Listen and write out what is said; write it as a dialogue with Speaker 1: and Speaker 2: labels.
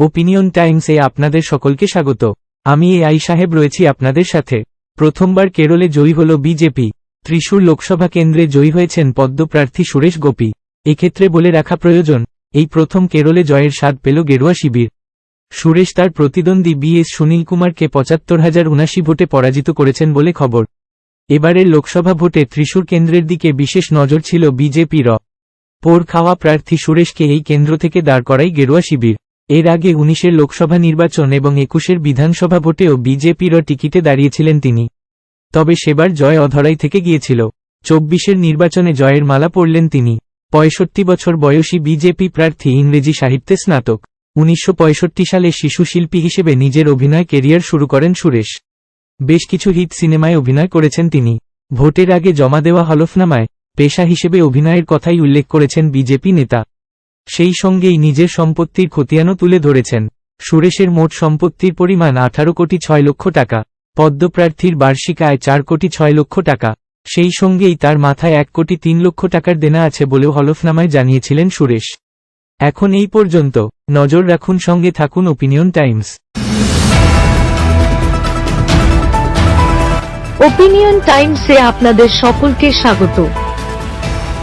Speaker 1: Opinion টাইমসে আপনাদের সকলকে স্বাগত। আমি এ আই সাহেব রয়েছি আপনাদের সাথে। প্রথমবার কেরলে জয়ী হল বিজেপি। ত্রিশূর লোকসভা কেন্দ্রে জয়ী হয়েছেন পদ্মপ্রার্থী সুরেশ গোপী। এক্ষেত্রে বলে রাখা প্রয়োজন, এই প্রথম কেরলে জয়ের স্বাদ পেল গেরুয়া শিবির। সুরেশ তার প্রতিদ্বন্দ্বী বি এস সুনীল কুমারকে পঁচাত্তর হাজার উনাশি ভোটে পরাজিত করেছেন বলে খবর। এবারের লোকসভা ভোটে ত্রিশূর কেন্দ্রের দিকে বিশেষ নজর ছিল বিজেপির। পোর খাওয়া প্রার্থী সুরেশকে এই কেন্দ্র থেকে দাঁড় করাই গেরুয়া শিবির। এর আগে উনিশের লোকসভা নির্বাচন এবং একুশের বিধানসভা ভোটেও বিজেপির টিকিটে দাঁড়িয়েছিলেন তিনি। তবে সেবার জয় অধরাই থেকে গিয়েছিল। চব্বিশের নির্বাচনে জয়ের মালা পড়লেন তিনি। পঁয়ষট্টি বছর বয়সী বিজেপি প্রার্থী ইংরেজি সাহিত্যে স্নাতক। উনিশশো পঁয়ষট্টি সালে শিশু শিল্পী হিসেবে নিজের অভিনয় কেরিয়ার শুরু করেন সুরেশ। বেশ কিছু হিট সিনেমায় অভিনয় করেছেন তিনি। ভোটের আগে জমা দেওয়া হলফনামায় পেশা হিসেবে অভিনয়ের কথাই উল্লেখ করেছেন বিজেপি নেতা। সেই সঙ্গেই নিজের সম্পত্তির খতিয়ানও তুলে ধরেছেন। সুরেশের মোট সম্পত্তির পরিমাণ আঠারো কোটি ছয় লক্ষ টাকা, পদ্মপ্রার্থীর বার্ষিক আয় চার কোটি ছয় লক্ষ টাকা, সেই সঙ্গেই তার মাথায় এক কোটি তিন লক্ষ টাকার দেনা আছে বলেও হলফনামায় জানিয়েছিলেন সুরেশ। এখন এই পর্যন্ত, নজর রাখুন সঙ্গে থাকুন ওপিনিয়ন টাইমস।
Speaker 2: ওপিনিয়ন টাইমসে আপনাদের সকলকে স্বাগত।